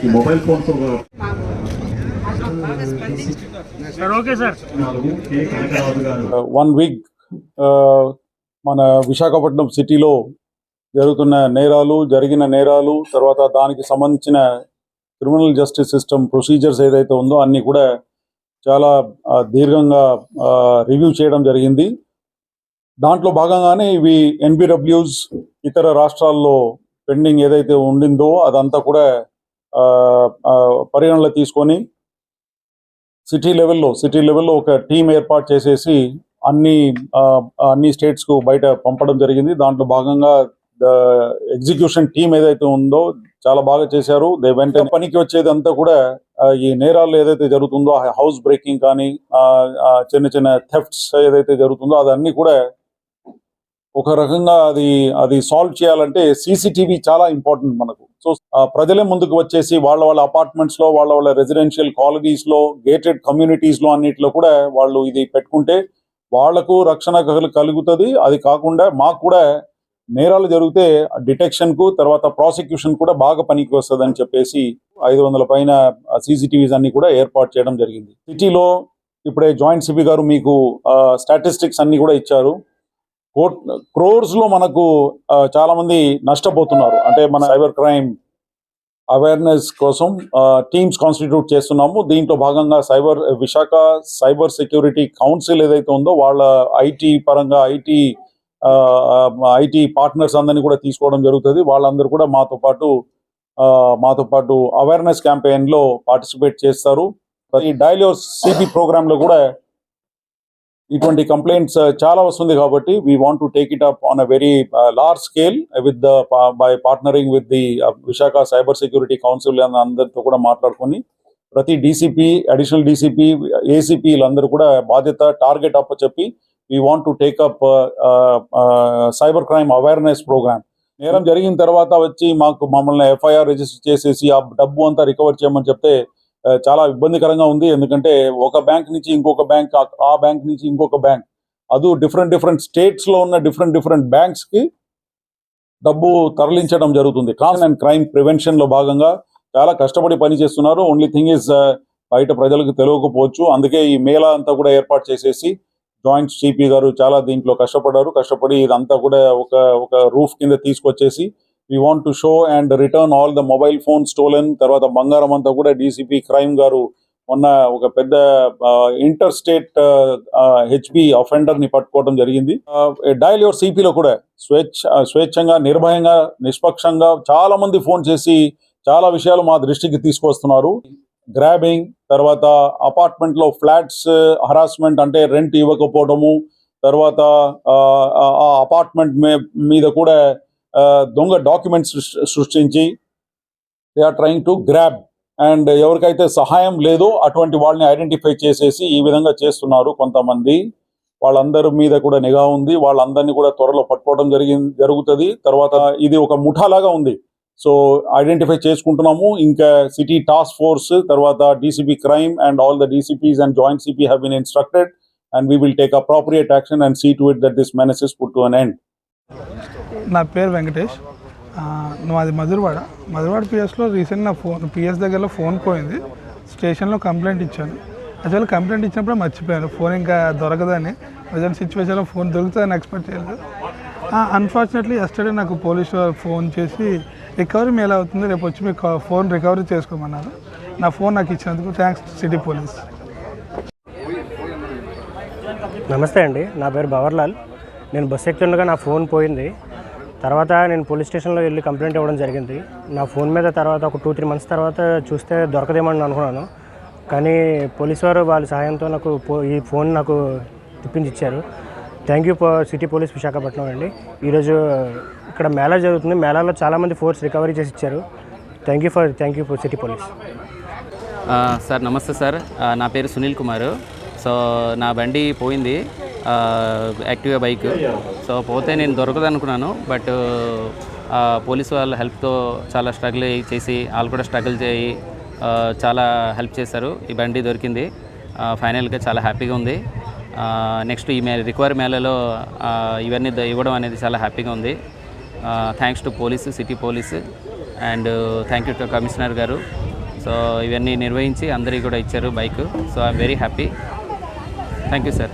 ఈ mobile phones ఒక sir okay sir. నాలుగు కె కనకరాజు గారు. వన్ వీక్ మన విశాఖపట్నం సిటీలో జరుగుతున్న నేరాలు జరిగిన నేరాలు తర్వాత దానికి సంబంధించిన క్రిమినల్ జస్టిస్ సిస్టమ్ ప్రొసీజర్స్ ఏదైతే ఉందో అన్నీ కూడా చాలా ఆ, దీర్ఘంగా రివ్యూ చేయడం జరిగింది. దాంట్లో భాగంగానే ఇవి ఎన్బిడబ్ల్యూస్ ఇతర రాష్ట్రాల్లో పెండింగ్ ఏదైతే ఉండిందో అదంతా కూడా పరిగణలో తీసుకొని సిటీ లెవెల్లో సిటీ లెవెల్లో ఒక టీం ఏర్పాటు చేసేసి అన్ని ఆ, అన్ని స్టేట్స్కు బయట పంపడం జరిగింది. దాంట్లో భాగంగా ఎగ్జిక్యూషన్ టీం ఏదైతే ఉందో చాలా బాగా చేశారు. దే వెంట పనికి వచ్చేదంతా కూడా ఈ నేరాలు ఏదైతే జరుగుతుందో హౌస్ బ్రేకింగ్ కానీ ఆ, చిన్న చిన్న థెఫ్ట్స్ ఏదైతే జరుగుతుందో అదన్నీ కూడా ఒక రకంగా అది అది సాల్వ్ చేయాలంటే సీసీటీవీ చాలా ఇంపార్టెంట్ మనకు. సో ఆ, ప్రజలే ముందుకు వచ్చేసి వాళ్ళ వాళ్ళ అపార్ట్మెంట్స్లో వాళ్ళ వాళ్ళ రెసిడెన్షియల్ కాలనీస్లో గేటెడ్ కమ్యూనిటీస్లో అన్నిటిలో కూడా వాళ్ళు ఇది పెట్టుకుంటే వాళ్ళకు రక్షణ కలుగుతుంది. అది కాకుండా మాకు కూడా నేరాలు జరిగితే డిటెక్షన్కు తర్వాత ప్రాసిక్యూషన్ కూడా బాగా పనికి వస్తుంది అని చెప్పేసి ఐదు వందల పైన సీసీటీవీస్ అన్ని కూడా ఏర్పాటు చేయడం జరిగింది. సిటీలో ఇప్పుడే జాయింట్ సిబి గారు మీకు స్టాటిస్టిక్స్ అన్ని కూడా ఇచ్చారు. క్రోర్స్లో మనకు చాలా మంది నష్టపోతున్నారు. అంటే మన సైబర్ క్రైమ్ అవేర్నెస్ కోసం టీమ్స్ కాన్స్టిట్యూట్ చేస్తున్నాము. దీంట్లో భాగంగా cyber Visakha cyber security council ఏదైతే ఉందో వాళ్ళ ఐటీ పరంగా ఐటీ ఐటీ పార్ట్నర్స్ అందరినీ కూడా తీసుకోవడం జరుగుతుంది. వాళ్ళందరూ కూడా మాతో పాటు ఆ, మాతో పాటు అవేర్నెస్ క్యాంపెయిన్లో పార్టిసిపేట్ చేస్తారు. ఈ డైలియో సిపి ప్రోగ్రామ్లో కూడా ఇటువంటి కంప్లైంట్స్ uh, చాలా వస్తుంది కాబట్టి we want to take it up on a very large scale with the by partnering with the Visakha cyber security council అందరితో కూడా మాట్లాడుకొని ప్రతి డీసీపీ అడిషనల్ డీసీపీ ఏసీపీ అందరూ కూడా బాధ్యత టార్గెట్ అప్ చెప్పి we want to take up cyber crime awareness programme నేరం జరిగిన తర్వాత వచ్చి మాకు మమ్మల్ని ఎఫ్ఐఆర్ రిజిస్టర్ చేసేసి ఆ డబ్బు అంతా రికవర్ చేయమని చెప్తే చాలా ఇబ్బందికరంగా ఉంది. ఎందుకంటే ఒక బ్యాంక్ నుంచి ఇంకొక బ్యాంక్ ఆ బ్యాంక్ నుంచి ఇంకొక బ్యాంక్. అది డిఫరెంట్ డిఫరెంట్ స్టేట్స్లో ఉన్న డిఫరెంట్ డిఫరెంట్ బ్యాంక్స్కి డబ్బు తరలించడం జరుగుతుంది. క్రైమ్ అండ్ క్రైమ్ ప్రివెన్షన్లో భాగంగా చాలా కష్టపడి పనిచేస్తున్నారు. ఓన్లీ థింగ్ ఈజ్ బయట ప్రజలకు తెలియకపోవచ్చు. అందుకే ఈ మేళా అంతా కూడా ఏర్పాటు చేసేసి జాయింట్ సిపి గారు చాలా దీంట్లో కష్టపడ్డారు. కష్టపడి ఇదంతా కూడా ఒక ఒక రూఫ్ కింద తీసుకొచ్చేసి we want to show and return all the mobile phone stolen తర్వాత బంగారం అంతా కూడా డీసీపీ క్రైమ్ గారు మొన్న ఒక పెద్ద ఇంటర్ స్టేట్ హెచ్బి అఫెండర్ని పట్టుకోవడం జరిగింది. డయల్ యువర్ సిపిలో కూడా స్వేచ్ఛ స్వేచ్ఛంగా నిర్భయంగా నిష్పక్షంగా చాలా మంది ఫోన్ చేసి చాలా విషయాలు మా దృష్టికి తీసుకొస్తున్నారు. గ్రాబింగ్ తర్వాత అపార్ట్మెంట్లో ఫ్లాట్స్ హరాస్మెంట్ అంటే రెంట్ ఇవ్వకపోవడము తర్వాత ఆ, ఆ అపార్ట్మెంట్ మీద కూడా దొంగ డాక్యుమెంట్స్ సృష్టించి they are trying to grab and ఎవరికైతే సహాయం లేదో అటువంటి వాళ్ళని ఐడెంటిఫై చేసేసి ఈ విధంగా చేస్తున్నారు కొంతమంది. వాళ్ళందరి మీద కూడా నిఘా ఉంది. వాళ్ళందరినీ కూడా త్వరలో పట్టుకోవడం జరిగింది జరుగుతుంది. తర్వాత ఇది ఒక ముఠాలాగా ఉంది. సో ఐడెంటిఫై చేసుకుంటున్నాము. ఇంకా సిటీ టాస్క్ ఫోర్స్ తర్వాత DCP crime and all the DCPs and joint CP have been instructed and we will take appropriate action and see to it that this menaces put to an end నా పేరు వెంకటేష్. ఆ, మాది మధురవాడ. మధురవాడ పిఎస్లో recent నా phone PS దగ్గరలో phone పోయింది. స్టేషన్లో complaint ఇచ్చాను. యాక్చువల్ కంప్లైంట్ ఇచ్చినప్పుడు మర్చిపోయాను. ఫోన్ ఇంకా దొరకదని. ప్రజెంట్ సిచ్యువేషన్లో ఫోన్ దొరుకుతుందని ఎక్స్పెక్ట్ చేయలేదు. అన్ఫార్చునేట్లీ ఎస్టర్డే నాకు పోలీసు వారు ఫోన్ చేసి రికవరీ మేలు అవుతుంది. రేపు వచ్చి మీకు ఫోన్ రికవరీ చేసుకోమన్నారు. నా ఫోన్ నాకు ఇచ్చినందుకు థ్యాంక్స్ సిటీ పోలీస్ నమస్తే అండి. నా పేరు భవర్లాల్. నేను బస్ ఎక్కుతుండగా నా ఫోన్ పోయింది. తర్వాత నేను పోలీస్ స్టేషన్లో వెళ్ళి కంప్లైంట్ ఇవ్వడం జరిగింది. నా ఫోన్ మీద తర్వాత ఒక టూ త్రీ మంత్స్ తర్వాత చూస్తే దొరకదేమని అనుకున్నాను. కానీ పోలీస్ వారు వాళ్ళ సహాయంతో నాకు పో- ఈ ఫోన్ నాకు తిప్పించి ఇచ్చారు thank you city police Visakhapatnam అండి. ఈరోజు ఇక్కడ మేళా జరుగుతుంది. మేళాలో చాలామంది ఫోర్స్ రికవరీ చేసి ఇచ్చారు. Thank you for thank you for city police. Sir నమస్తే సార్. నా పేరు సునీల్ కుమార్. సో నా బండి పోయింది. Activa bike. సో పోతే నేను దొరకదు అనుకున్నాను బట్ పోలీస్ పోలీసు వాళ్ళ హెల్ప్తో చాలా స్ట్రగుల్ చేసి వాళ్ళు కూడా స్ట్రగుల్ చేయి చాలా హెల్ప్ చేశారు. ఈ బండి దొరికింది. ఫైనల్గా చాలా హ్యాపీగా ఉంది. నెక్స్ట్ ఈ మే రికవరీ మేళలో ఇవన్నీ ద- ఇవ్వడం అనేది చాలా హ్యాపీగా ఉంది. Thanks to police city police and thank you to commissioner గారు. సో ఇవన్నీ నిర్వహించి అందరికీ కూడా ఇచ్చారు bike. So I'm very happy. Thank you sir.